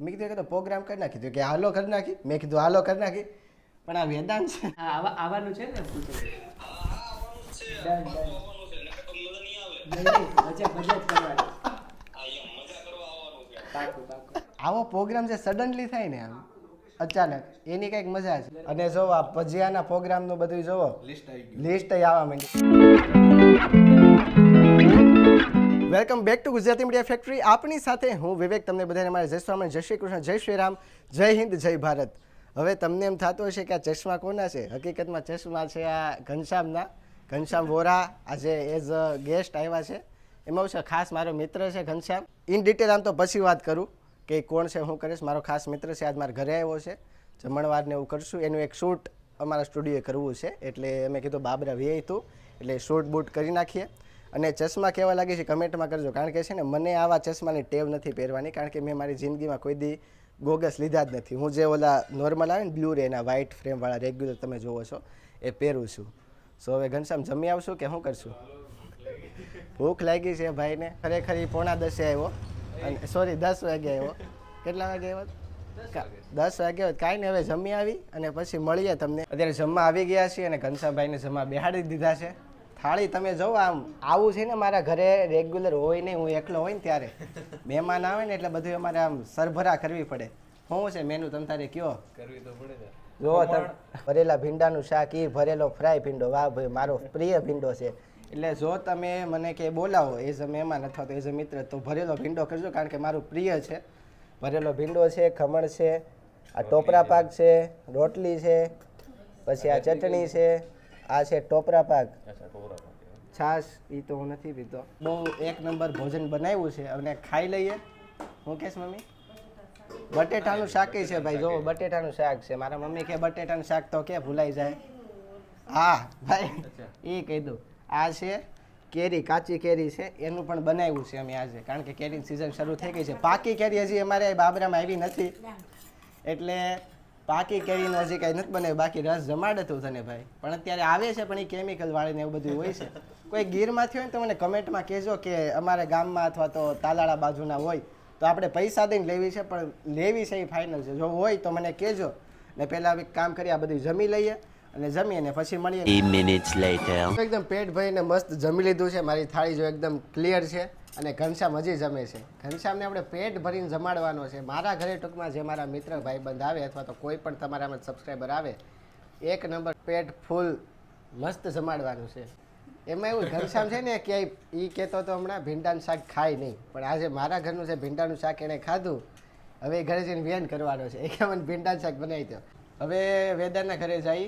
મેં કીધું કે તો પ્રોગ્રામ કરી નાખી. દીધું કે હાલો કરી નાખી. મેં કીધું હાલો કરી નાખી. પણ આ વેદાંત છે. હા આવવાનું છે ને આવો પ્રોગ્રામ જે સડનલી થાય ને આમ અચાનક એની કંઈક મજા છે. અને જો આ ભજીયાના પ્રોગ્રામનું બધું જોવો. લિસ્ટ આવી ગયું. લિસ્ટ આવવા માંડી welcome back to Gujarati media factory. આપની સાથે હું વિવેક, તમને બધાને મારા જય સ્વામી જય શ્રી કૃષ્ણ, જય શ્રી રામ, જય હિન્દ, જય ભારત. હવે તમને એમ થતું હશે કે આ ચશ્મા કોના છે? હકીકતમાં ચશ્મા છે આ ઘનશ્યામના. ઘનશ્યામ વોરા આજે એઝ અ ગેસ્ટ આવ્યા છે. એમાં છે? ખાસ મારો મિત્ર છે ઘનશ્યામ. ઇન ડિટેલ આમ તો પછી વાત કરું કે કોણ છે, હું કરીશ. મારો ખાસ મિત્ર છે, આજ મારા ઘરે આવ્યો છે. જમણવારને એવું કરશું. એનું એક શૂટ અમારા સ્ટુડિયોએ કરવું છે. એટલે અમે કીધું બાબરા વ્યય હતું એટલે શૂટ બૂટ કરી નાખીએ. અને ચશ્મા કેવા લાગે છે કમેન્ટમાં કરજો. કારણ કે છે ને મને આવા ચશ્માની ટેવ નથી પહેરવાની. કારણ કે મેં મારી જિંદગીમાં કોઈ દી ગોગસ લીધા જ નથી. હું જે ઓલા નોર્મલ આવે ને બ્લુ રે એના વ્હાઇટ ફ્રેમવાળા રેગ્યુલર તમે જોવો છો એ પહેરું છું. સો હવે ઘનશ્યામ જમી આવશું કે શું કરશું? ભૂખ લાગી છે ભાઈને. ખરેખર એ પોણા દસે આવ્યો. અને સોરી દસ વાગે આવ્યો. કેટલા વાગે આવ્યો? દસ વાગે. કાંઈ નહીં હવે જમી આવી અને પછી મળીએ તમને. અત્યારે જમવા આવી ગયા છીએ અને ઘનશ્યામભાઈને જમવા બેહાડી દીધા છે. થાળી તમે જોવો આમ આવું છે ને મારા ઘરે રેગ્યુલર હોય નહીં હું એકલો હોય ને ત્યારે. મહેમાન આવે ને એટલે બધું અમારે આમ સરભરા કરવી પડે. શું છે મેનુ તમ તારે કયો? કરવી તો પડે ને જો તમે ભરેલા ભીંડાનું શાક ઈ ભરેલો ફ્રાય ભીંડો. વાહ ભાઈ મારો પ્રિય ભીંડો છે. એટલે જો તમે મને કે બોલાવો એઝ અ મહેમાન અથવા તો એઝ અ મિત્ર તો ભરેલો ભીંડો કરજો કારણ કે મારું પ્રિય છે. ભરેલો ભીંડો છે ખમણ છે આ ટોપરા પાક છે રોટલી છે પછી આ ચટણી છે આ છે ટોપરા પાક. છાશ એ તો હું નથી પીતો. બહુ એક નંબર ભોજન બનાવ્યું છે અને ખાઈ લઈએ. હું કહેશ મમ્મી? બટેટાનું શાક છે ભાઈ જો બટેટાનું શાક છે. મારા મમ્મી કે બટેટાનું શાક તો કે ભૂલાઈ જાય? હા ભાઈ એ કહી દઉં. આ છે કેરી કાચી કેરી છે. એનું પણ બનાવ્યું છે અમે આજે. કારણ કે કેરીની સિઝન શરૂ થઈ ગઈ છે. પાકી કેરી હજી અમારે બાબરામાં આવી નથી. એટલે પાકી કેવી હજી કાંઈ નથી બને બાકી રસ જમાડે તું તને ભાઈ. પણ અત્યારે આવે છે પણ એ કેમિકલ વાળી ને એવું બધું હોય છે. કોઈ ગીરમાંથી હોય ને તો મને કમેન્ટમાં કહેજો કે અમારા ગામમાં અથવા તો તાલાળા બાજુના હોય તો આપણે પૈસા દઈને લેવી છે પણ લેવી છે એ ફાઇનલ છે. જો હોય તો મને કહેજો. ને પહેલાં એક કામ કરી આ બધું જમી લઈએ અને જમીને પછી મળીએ. એકદમ પેટ ભરીને મસ્ત જમી લીધું છે. મારી થાળી જો એકદમ ક્લિયર છે. અને ઘનશ્યામ હજી જમે છે. ઘનશ્યામને આપણે પેટ ભરીને જમાડવાનો છે. મારા ઘરે ટૂંકમાં જે મારા મિત્ર ભાઈબંધ આવે અથવા તો કોઈ પણ તમારામાં સબસ્ક્રાઈબર આવે, એક નંબર પેટ ફૂલ મસ્ત જમાડવાનું છે. એમાં એવું ઘનશ્યામ છે ને ક્યાંય એ કહેતો તો હમણાં, ભીંડાનું શાક ખાય નહીં. પણ આજે મારા ઘરનું છે ભીંડાનું શાક એણે ખાધું, હવે ઘરે જઈને વ્યન કરવાનો છે. એ મને ભીંડાનું શાક બનાવી દો હવે વેદાના ઘરે જઈ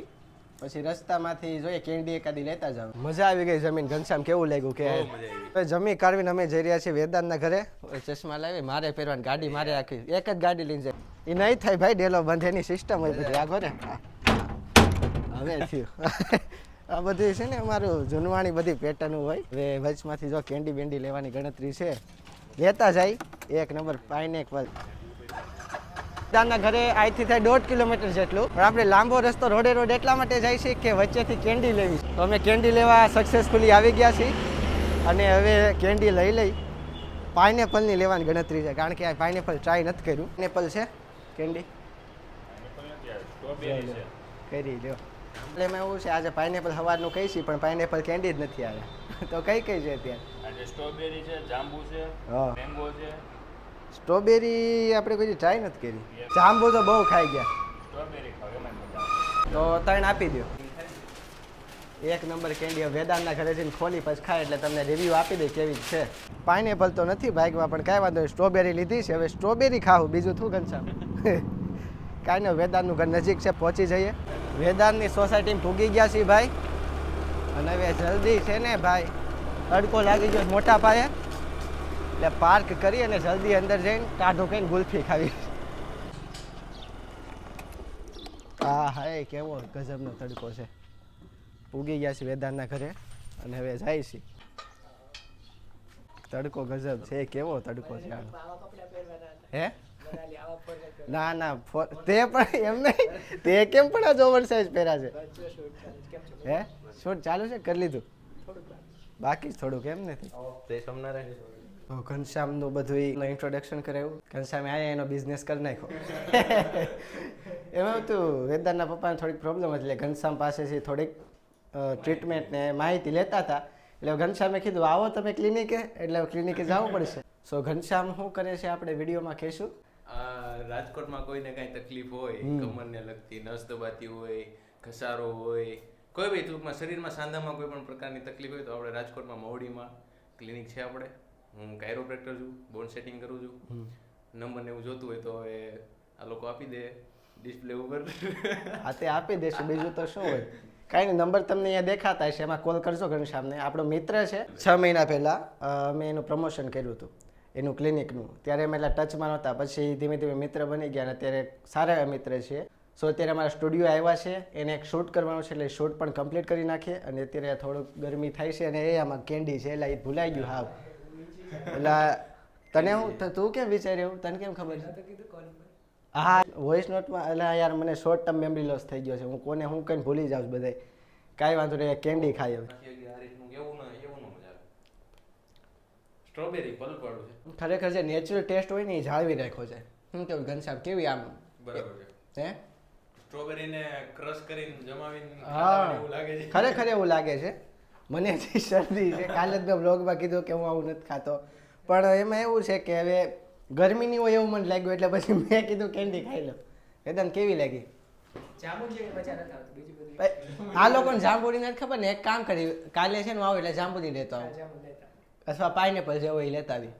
પછી રસ્તામાંથી જોઈએ કેન્ડી એકાદી લેતા જાવ મજા આવી ગઈ જમીન ઘનશ્યામ કેવું લાગ્યું કે જમીન જમી કાઢવીને અમે જઈ રહ્યા છીએ વેદાંતના ઘરે. ચશ્મા લાવી મારે પહેરવાની ગાડી મારે રાખી એક જ ગાડી લઈને જાય. એ નહીં થાય ભાઈ ડેલો બંધ એની સિસ્ટમ હોય બધી. આગો ને હવે થયું. આ બધી છે ને અમારું જૂનવાણી બધી પેટર્ન હોય. હવે વચમાંથી જો કેન્ડી બેન્ડી લેવાની ગણતરી છે. લેતા જાય. એક નંબર પાઇનેકલ દાદા ઘરે અહીંથી થાય દોઢ કિલોમીટર જેટલું. પણ આપણે લાંબો રસ્તો રોડે રોડ એટલા માટે જાય છે કે વચ્ચેથી કેન્ડી લેવી છે. તો અમે કેન્ડી લેવા સક્સેસફુલી આવી ગયા છીએ. અને હવે કેન્ડી લઈ લઈ પાઇનેપલની લેવાની ગણતરી છે. કારણ કે આ પાઇનેપલ ટ્રાય નથી કર્યું. પાઇનેપલ છે? કેન્ડી? કરી લ્યો. એટલે એમાં એવું છે આજે પાઇનેપલ સવારનું કહી છીએ પણ પાઇનેપલ કેન્ડી જ નથી આવે. તો કઈ કઈ છે અત્યારે? આજે સ્ટ્રોબેરી છે જાંબુ છે મેંગો છે. સ્ટ્રોબેરી આપણે કોઈ ટ્રાય નથી કરી. જાંબુ તો બહુ ખાઈ ગયા. તો ત્રણ આપી દો એક નંબર કેન્ડી વેદાંતના ઘરે જઈને ખોલી પછી ખાય એટલે તમને રિવ્યૂ આપી દે કેવી છે. પાઇનેપલ તો નથી બાઇકમાં પણ કાંઈ વાંધો સ્ટ્રોબેરી લીધી છે. હવે સ્ટ્રોબેરી ખાવું, બીજું શું ઘનશ્યામ? કાંઈ નહીં વેદાંતનું ઘર નજીક છે, પહોંચી જઈએ. વેદાંતની સોસાયટીમાં ભૂગી ગયા છીએ ભાઈ. અને હવે જલ્દી છે ને ભાઈ, તડકો લાગી ગયો મોટા પાયે. એટલે પાર્ક કરી અને જલ્દી અંદર જઈને ટાઢો કહીને ગુલ્ફી ખાવી. હા હાય, કેવો ગજબનો તડકો છે. ઉગી ગયા છે વેદાંતના ઘરે અને હવે જાય છે તડકો ગજબ છે, કેવો તડકો છે. હે? ના ના તે પણ એમ નહીં. તે કેમ પણ આ ઓવર સાઇઝ પહેર્યા છે? હે? શૂટ ચાલુ છે કરી લીધું? બાકી થોડુંક એમ નથી. તે સમનારે તો ઘનશ્યામનું બધું ઇન્ટ્રોડક્શન કરાવ્યું ઘનશ્યામે આયા એનો બિઝનેસ કરી નાખ્યો. એમાં હતું વેદાંતના પપ્પાને થોડીક પ્રોબ્લેમ એટલે ઘનશ્યામ પાસેથી થોડીક ટ્રીટમેન્ટ ને માહિતી લેતા હતા. એટલે ઘનશ્યામે કીધું આવો તમે ક્લિનિકે એટલે ક્લિનિકે જવું પડશે. સો ઘનશ્યામ શું કરે છે આપણે વિડીયોમાં કહીશું? રાજકોટમાં કોઈને કાંઈ તકલીફ હોય કમરને લગતી નસ દબાતી હોય ઘસારો હોય કોઈ બી ટૂંકમાં શરીરમાં સાંધામાં કોઈ પણ પ્રકારની તકલીફ હોય તો આપણે રાજકોટમાં મહુડીમાં ક્લિનિક છે આપણે. હું કાયરોપ્રેક્ટર છું બોન સેટિંગ કરું છું. નંબર ને એવું જોતું હોય તો હવે આ લોકો આપી દે ડિસ્પ્લે ઉપર. આ તે આપી દેશું બીજું તો શું હોય? કાંઈ નહીં નંબર તમને અહીંયા દેખાતા હશે એમાં કોલ કરજો ઘનશ્યામને આપણો મિત્ર છે છ મહિના પહેલાં મેં એનું પ્રમોશન કર્યું હતું એનું ક્લિનિકનું ત્યારે અમે એટલા ટચમાં નહોતા. પછી ધીમે ધીમે મિત્ર બની ગયા અને અત્યારે સારા એવા મિત્ર છીએ સો અત્યારે અમારા સ્ટુડિયો આવ્યા છે એને એક શૂટ કરવાનું છે એટલે શૂટ પણ કમ્પ્લીટ કરી નાખીએ અને અત્યારે થોડુંક ગરમી થાય છે અને એ આમાં કેન્ડી છે એટલે એ ભૂલાઈ ગયું હાવ એટલે તને હું તું કેમ વિચાર્યું? તને કેમ ખબર છે? તો કીધું કોલ પર. હા વોઇસ નોટમાં એટલે યાર મને શોર્ટ ટર્મ મેમરી લોસ થઈ ગયો છે. હું કોને હું કઈ ભૂલી જાઉં છું બધાય. કાંઈ વાંધો નહીં કેન્ડી ખાઈ એવું સ્ટ્રોબેરી પલપાડું છે. ખરેખર જે નેચરલ ટેસ્ટ હોય ને એ જાળવી રાખ્યો છે. શું કેવું ઘનશ્યામ કેવી આમ? બરાબર છે. હે? સ્ટ્રોબેરીને ક્રશ કરીને જમાવીને એવું લાગે છે? ખરેખર એવું લાગે છે. મને હજી શરદી છે કાલે જ મેં બ્લોગમાં કીધું કે હું આવું નથી ખાતો. પણ એમાં એવું છે કે હવે ગરમીની હોય એવું મને લાગ્યું એટલે પછી મેં કીધું કેન્ડી ખાઈ લો એકદમ કેવી લાગી? આ લોકોને જાંબુડી નથી ખબર ને એક કામ કરી કાલે છે ને હું આવું એટલે જાંબુડી લેતો આવું. અથવા પાઇનેપલ જેવો એ લેતા આવી.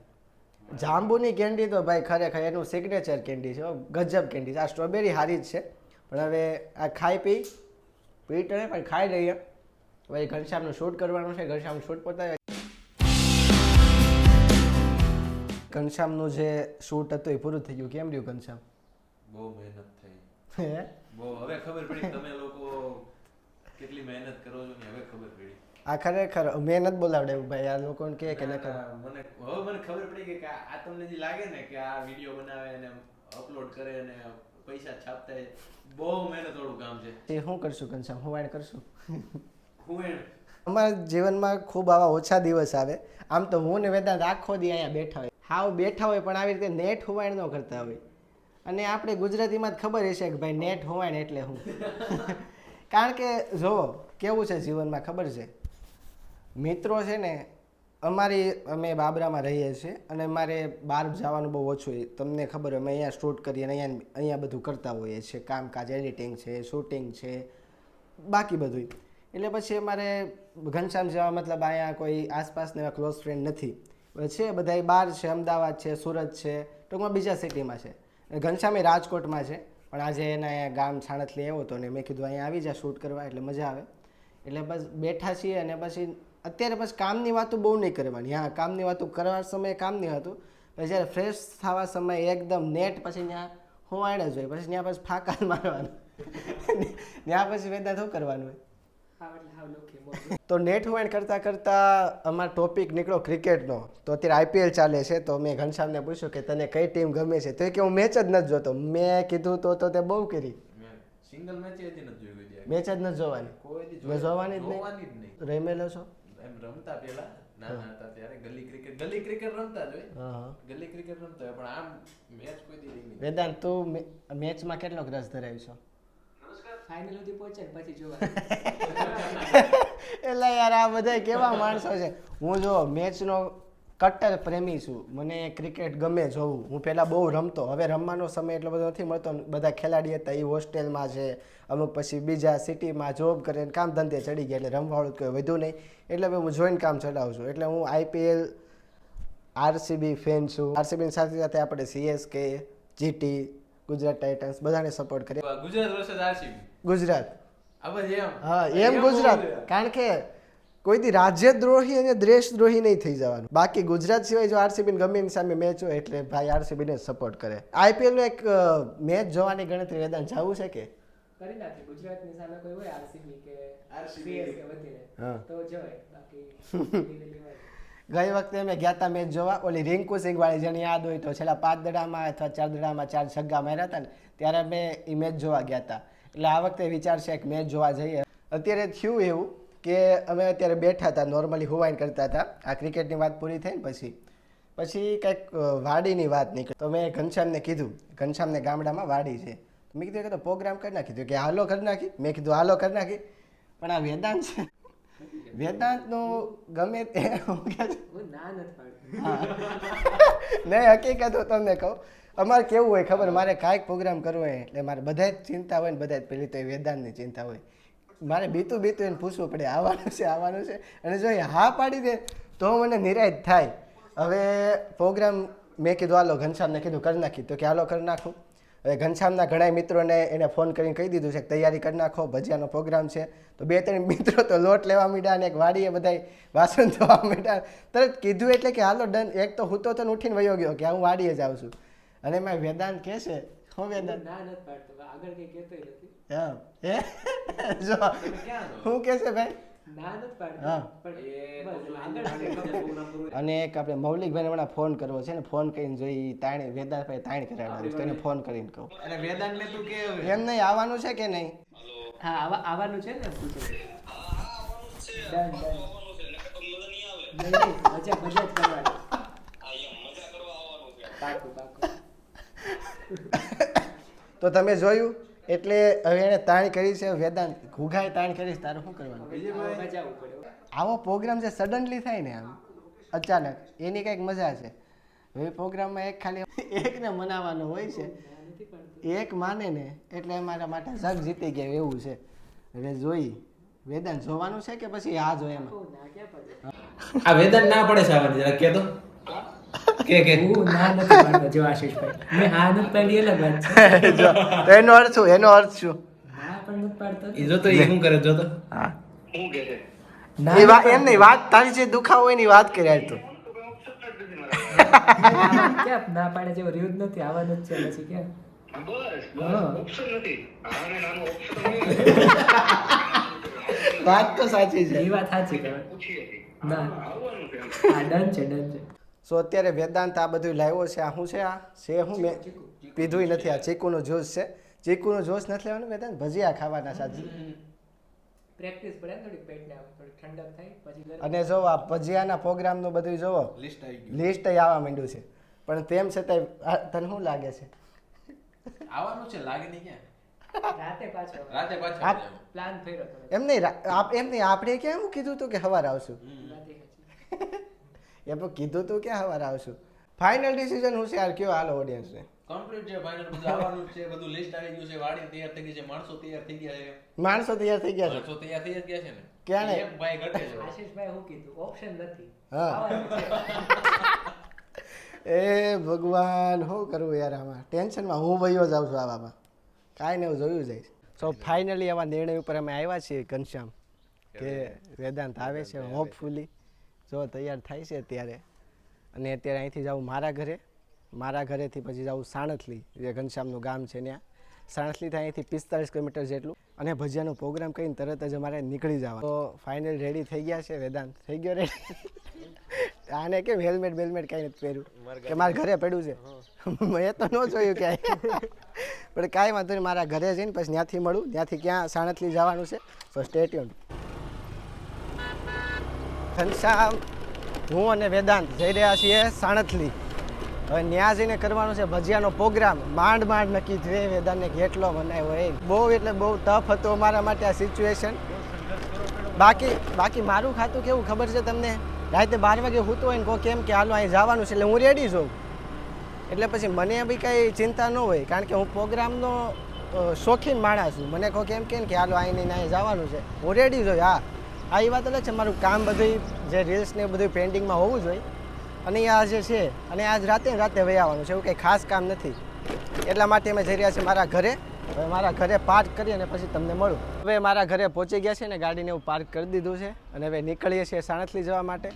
જાંબુની કેન્ડી તો ભાઈ ખરેખર એનું સિગ્નેચર કેન્ડી છે. ગજબ કેન્ડી છે. આ સ્ટ્રોબેરી હારી જ છે. પણ હવે આ ખાઈ પી પી નહીં પણ ખાઈ લઈએ. ભાઈ ઘનશ્યામનું શૂટ કરવાનું છે. ઘનશ્યામનું શૂટ પતાવે ઘનશ્યામનું જે શૂટ હતું એ પૂરું થઈ ગયું. કેમ રહ્યું ઘનશ્યામ? બહુ મહેનત થઈ. હે? બહુ હવે ખબર પડી તમે લોકો કેટલી મહેનત કરો છો ને હવે ખબર પડી. આ ખરેખર મહેનત બોલાવડે ભાઈ. આ લોકોને કે કે ન કરે મને હવે મને ખબર પડી કે આ તમને જે લાગે ને કે આ વીડિયો બનાવે અને અપલોડ કરે અને પૈસા છાપતા બહુ મહેનત વાળું કામ છે. તે શું કરશું ઘનશ્યામ? હું વાણ કરશું? હું અમારા જીવનમાં ખૂબ આવા ઓછા દિવસ આવે. આમ તો હું ને વેદાંત આખો દી અહીંયા બેઠા હોય. હાવ બેઠા હોય પણ આવી રીતે નેટ હોવાણ ન કરતા હોય. અને આપણે ગુજરાતીમાં જ ખબર હશે કે ભાઈ નેટ હોવાણ એટલે હું. કારણ કે જો, કેવું છે જીવનમાં ખબર છે? મિત્રો છે ને, અમારી, અમે બાબરામાં રહીએ છીએ અને મારે બહાર જવાનું બહુ ઓછું હોય. તમને ખબર અમે અહીંયા શૂટ કરીએ અને અહીંયા અહીંયા બધું કરતા હોઈએ છીએ. કામકાજ, એડિટિંગ છે, શૂટિંગ છે, બાકી બધું એટલે પછી અમારે ઘનશ્યામ જેવા મતલબ અહીંયા કોઈ આસપાસના એવા ક્લોઝ ફ્રેન્ડ નથી. છે બધા બહાર છે, અમદાવાદ છે, સુરત છે, ટૂંકમાં બીજા સિટીમાં છે. ઘનશ્યામ એ રાજકોટમાં છે. પણ આજે એના અહીંયા ગામ છાણતલી આવ્યો હતો ને મેં કીધું અહીંયા આવી જા શૂટ કરવા એટલે મજા આવે. એટલે બસ બેઠા છીએ અને પછી અત્યારે પછી કામની વાતો બહુ નહીં કરવાની. હા, કામની વાતો કરવા સમયે કામની હતું. જ્યારે ફ્રેશ થવા સમયે એકદમ નેટ પછી ત્યાં હોવાણ જ હોય. પછી ત્યાં પછી ફાકાલ મારવાનું. ત્યાં પછી વેદા શું કરવાનું હોય? તો નેટ હોવાણ કરતાં કરતાં અમારો ટોપિક નીકળો ક્રિકેટનો તો અત્યારે આઈપીએલ ચાલે છે તો મેં ઘનશ્યામને પૂછ્યું કે તને કઈ ટીમ ગમે છે? તો એ કે હું મેચ જ નથી જોતો. મેં કીધું તો તો તે બહુ કરી. સિંગલ મેચ જ નથી જોઈ મેચ જ નથી જોવાની. કોઈ જોવાની જ નહીં. રમેલો છો? એમ રમતા પહેલા નાના હતા ત્યારે ગલી ક્રિકેટ ગલી ક્રિકેટ રમતા જ હોય. હા હા. ગલી ક્રિકેટ રમતા હોય પણ આમ મેચ કોઈ દી નહીં. વેદાંત તું મેચમાં કેટલો રસ ધરાવી છો? ફાઇનલ સુધી પહોંચે ને પછી જોવા. એટલે યાર આ બધા કેવા માણસો છે. હું જો મેચનો કટ્ટર પ્રેમી છું. મને ક્રિકેટ ગમે જોવું. હું પહેલાં બહુ રમતો. હવે રમવાનો સમય એટલો બધો નથી મળતો બધા ખેલાડી હતા એ હોસ્ટેલમાં છે. અમુક પછી બીજા સિટીમાં જોબ કરીને કામ ધંધે ચડી ગયા એટલે રમવાળું કોઈ વધુ નહીં. એટલે હવે હું જોઈન કામ ચલાવું છું. એટલે હું આઈપીએલ આરસીબી ફેન છું. આરસીબીની સાથે સાથે આપણે સીએસકે, જીટી ગુજરાત ટાઇટન્સ બધાને સપોર્ટ કરીએ. Gujarat versus RCB Gujarat. આ બસ એમ. હા એમ ગુજરાત. કારણ કે કોઈ દી રાજ્યદ્રોહી અને દેશદ્રોહી નહીં થઈ જવાનું. બાકી ગુજરાત સિવાય જો આરસીબી ગમે એની સામે મેચ હોય એટલે ભાઈ આરસીબી ને સપોર્ટ કરે આઈપીએલ નો એક મેચ જોવાની ગણતરી વેદાન જવું છે કે? કરી નાખી. ગુજરાતની સામે કોઈ હોય આરસીબી કે આરસીબી. કે વધીને હા. તો જોય. બાકી. ગઈ વખતે અમે ગયા હતા મેચ જોવા. ઓલી રિંકુ સિંહ વાળી જેને યાદ હોય તો છેલ્લા પાંચ દડામાં અથવા ચાર દડામાં ચાર છગ્ગા માર્યા હતા ને, ત્યારે અમે એ મેચ જોવા ગયા હતા એટલે આ વખતે વિચાર છે કે મેચ જોવા જઈએ. અત્યારે થયું એવું કે અમે અત્યારે બેઠા હતા નોર્મલી હુવાઈન કરતા હતા આ ક્રિકેટની વાત પૂરી થઈ ને પછી પછી કંઈક વાડીની વાત નીકળી. તો મેં ઘનશ્યામને કીધું, ઘનશ્યામને ગામડામાં વાડી છે. મેં કીધું કે તો પ્રોગ્રામ કરી નાખી. કે, હાલો કરી નાખી. મેં કીધું, હાલો કરી નાખી. પણ આ વેદાંત છે વેદાંતનું ગમે તે નહીં, હકીકત હું તમને કહું. અમારે કેવું હોય ખબર? મારે કાંઈક પ્રોગ્રામ કરવો હોય, એટલે મારે બધા જ ચિંતા હોય ને બધા જ પેલી તો એ વેદાંતની ચિંતા હોય. મારે બીતું બીતું એને પૂછવું પડે, આવવાનું છે આવવાનું છે. અને જો એ હા પાડી દે, તો મને નિરાશ થાય. હવે પ્રોગ્રામ મેં કીધું, હાલો ઘનશ્યામને કીધું, કરી નાખી. તો કે હાલો કરી નાખું. હવે ઘનશ્યામના ઘણા મિત્રોને એને ફોન કરીને કહી દીધું છે કે તૈયારી કરી નાખો ભજીયાનો પ્રોગ્રામ છે. તો બે ત્રણ મિત્રો તો લોટ લેવા મીડ્યા અને એક વાડીએ બધા વાસણ ધોવા માંડ્યા. તરત કીધું એટલે કે હાલો ડન એક તો હું તો ઉઠીને વયો ગયો કે હું વાડીએ જાઉં છું. અને એમાં વેદાંત કહે છે હું વેદાંત? આગળ કઈ કહેતો નથી. હા? એ જો હું કહે છે ભાઈ? ના અને એક આપણે મૌલિકભાઈને હમણાં ફોન કરવો છે ને ફોન કરીને જોઈ તાણી વેદાંતભાઈ તાણી કરાવવાનું છે તો એને ફોન કરીને કહું. અને વેદાંતને તું કે એમ નહીં આવવાનું છે કે નહીં? હા આવા આવવાનું છે ને પૂછે ડન ડન. નહીં નહીં મજા મજા જ કરવાની. પાકું પાકું. તો તમે જોયું? એટલે હવે એને તાણ કરી છે વેદાંત ઘૂઘાએ તાણ કરી તારે શું કરવાનું? આવો પ્રોગ્રામ જે સડનલી થાય ને આમ અચાનક એની કંઈક મજા છે. હવે પ્રોગ્રામમાં એક ખાલી એકને મનાવવાનો હોય છે. એક માને ને એટલે મારા માટે જગ જીતી ગયા એવું છે. એટલે જોઈ વેદાંત જોવાનું છે કે પછી આ જોઈએ એમાં? આ વેદાંત ના પડે છે આવવાની જરા કે તો. કે કે? હું ના નથી પાડતો. જો આશીષભાઈ મેં હા નથી પાડી અલગ વાત છે. જો તો એનો અર્થ શું? એનો અર્થ શું? ના પણ નથી પાડતો. ઈ જો તો ઈ શું કરે? જો તો. હા. ના એ વાત એમ નહીં વાત તારી જે દુખાવો હોય એની વાત કર્યા તું. ના પાડે જેવો રહ્યું જ નથી. આવવાનું જ છે પછી કે વાત તો સાચી છે. એ વાત સાચી ના. હા ડન છે ડન છે. સો અત્યારે વેદાંત આ બધું લાવ્યો છે. આ શું છે? આ છે શું મેં પીધું નથી. આ ચીકુનું જ્યુસ છે. ચીકુનું જ્યુસ નથી લેવાનું વેદાંત? ભજીયા ખાવાના સાચી પ્રેક્ટિસ પડે થોડી પેટને થોડી ઠંડક થાય પછી અને જો આ ભજીયાના પ્રોગ્રામનું બધું જોવો. લિસ્ટ આવી ગયું. લિસ્ટ આવવા માંડ્યું છે. પણ તેમ છતાંય તને શું લાગે છે? આવવાનું છે. લાગે નહીં ક્યાં? રાતે પાછો રાતે પાછા પ્લાન ફેરો એમ નહીં એમ નહીં આપણે કેમ કીધું હતું કે સવારે આવશું. એ પણ કીધું તું ક્યાં સવારે આવશું? ફાઇનલ ડિસિઝન હું શેર યાર કયો હાલો ઓડિયન્સને કમ્પ્લીટ છે ફાઇનલ બધું આવવાનું છે બધું લિસ્ટ આવી ગયું છે વાડી તૈયાર થઈ ગઈ છે માણસો તૈયાર થઈ ગયા છે. માણસો તૈયાર થઈ ગયા છે? માણસો તૈયાર થઈ ગયા છે ને? ક્યાં એક ભાઈ ઘટે છે. આશીષભાઈ હું કીધું ઓપ્શન નથી. હા. એ ભગવાન શું કરવું યાર આમાં? ટેન્શનમાં હું વયો જાઉં છું આવામાં. કાંઈ ને એવું જોયું જાય સો ફાઇનલી આવા નિર્ણય ઉપર અમે આવ્યા છીએ ઘનશ્યામ કે વેદાંત આવે છે હોપફુલી. જો તૈયાર થાય છે અત્યારે. અને અત્યારે અહીંથી જાઉં મારા ઘરે. મારા ઘરેથી પછી જાઉં સાણથલી જે ઘનશ્યામનું ગામ છે ત્યાં. સાણસલીથી અહીંથી પિસ્તાળીસ કિલોમીટર જેટલું. અને ભજીયાનો પ્રોગ્રામ કરીને તરત જ અમારે નીકળી જવા તો ફાઇનલ રેડી થઈ ગયા છે વેદાંત. થઈ ગયો રેડી આને કેમ હેલ્મેટ બેલમેટ કાંઈ નથી પહેર્યું? કે મારા ઘરે પડ્યું છે? મેં તો ન જોયું ક્યાંય. પણ કાંઈ વાંધો નહીં મારા ઘરે જઈને પછી ત્યાંથી મળું. ત્યાંથી ક્યાં સાણથલી જવાનું છે? તો સ્ટેટ્યુન ઘનશ્યામ, હું અને વેદાંત જઈ રહ્યા છીએ સાણથલી. હવે ત્યાં જઈને કરવાનો છે ભજીયાનો પ્રોગ્રામ. માંડ માંડ નક્કી થયો, વેદાંતને કેટલો બનાવ્યો એ બહુ એટલે બહુ ટફ હતું અમારા માટે આ સિચ્યુએશન બાકી બાકી મારું ખાતું કેવું ખબર છે તમને? રાતે બાર વાગે હોતું હોય ને કહો કેમ કે, હાલો, અહીં જવાનું છે. એટલે હું રેડી છું. એટલે પછી મને બી કંઈ ચિંતા ન હોય, કારણ કે હું પ્રોગ્રામનો શોખીન માણસ છું. મને કહો કેમ કે હાલો, અહીં નહીં અહીં જવાનું છે. હું રેડી છું, હા. આ એ વાત અલગ છે. મારું કામ બધું જે રીલ્સ ને બધું પેન્ટિંગમાં હોવું જોઈએ. અને આ જે છે, અને આજ રાતે રાતે વહી આવવાનું છે. એવું કંઈ ખાસ કામ નથી. એટલા માટે અમે જઈ રહ્યા છીએ મારા ઘરે. હવે મારા ઘરે પાર્ક કરી અને પછી તમને મળું. હવે મારા ઘરે પહોંચી ગયા છે ને ગાડીને એવું પાર્ક કરી દીધું છે. અને હવે નીકળીએ છીએ સાણથલી જવા માટે.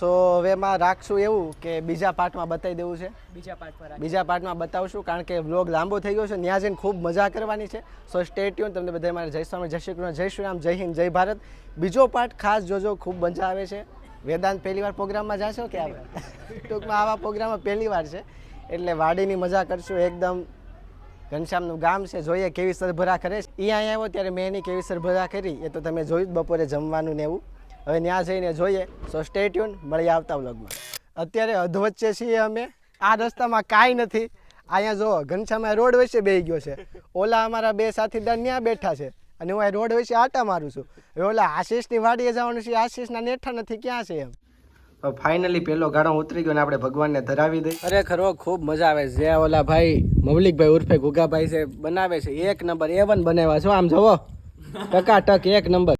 સો હવે એમાં રાખશું એવું કે બીજા પાર્ટમાં બતાવી દેવું છે. બીજા પાર્ટમાં બીજા પાર્ટમાં બતાવશું કારણ કે વ્લોગ લાંબો થઈ ગયો છે ત્યાં જઈને ખૂબ મજા કરવાની છે. સો સ્ટેટ્યુન તમને બધા મારે જય સ્વામી જય શ્રી કૃષ્ણ જય શ્રી રામ જય હિન્દ જય ભારત. બીજો પાર્ટ ખાસ જોજો ખૂબ મજા આવે છે. વેદાંત પહેલી વાર પ્રોગ્રામમાં જાશો કે આવે? ટૂંકમાં આવા પ્રોગ્રામમાં પહેલી વાર છે. એટલે વાડીની મજા કરશું એકદમ. ઘનશ્યામનું ગામ છે જોઈએ કેવી સરભરા કરે છે. એ અહીંયા આવ્યો ત્યારે મેં એની કેવી સરભરા કરી એ તો તમે જોયું જ બપોરે જમવાનું ને એવું. હવે ત્યાં જઈને જોઈએ. સો સ્ટેટ્યુન મળી મળીએ આવતા વ્લોગમાં અત્યારે અધવચ્ચે છીએ અમે. આ રસ્તામાં કાંઈ નથી. અહીંયા જો ઘનશ્યામાં રોડ વચ્ચે બેસી ગયો છે. ઓલા અમારા બે સાથીદાર ત્યાં બેઠા છે. અને હું આ રોડ વચ્ચે આટા મારું છું. હવે ઓલા આશીષની વાડીએ જવાનું છે. આશીષના નેઠા નથી ક્યાં છે એમ? ફાઇનલી પેલો ગાળો ઉતરી ગયો ને આપણે ભગવાનને ધરાવી દઈએ ખરેખર હો, ખૂબ મજા આવે છે. જે ઓલા ભાઈ મૌલિકભાઈ ઉર્ફે ગુગાભાઈ છે બનાવે છે. એક નંબર એ વન બનાવ્યા છો. આમ જવો ટકા ટક એક નંબર.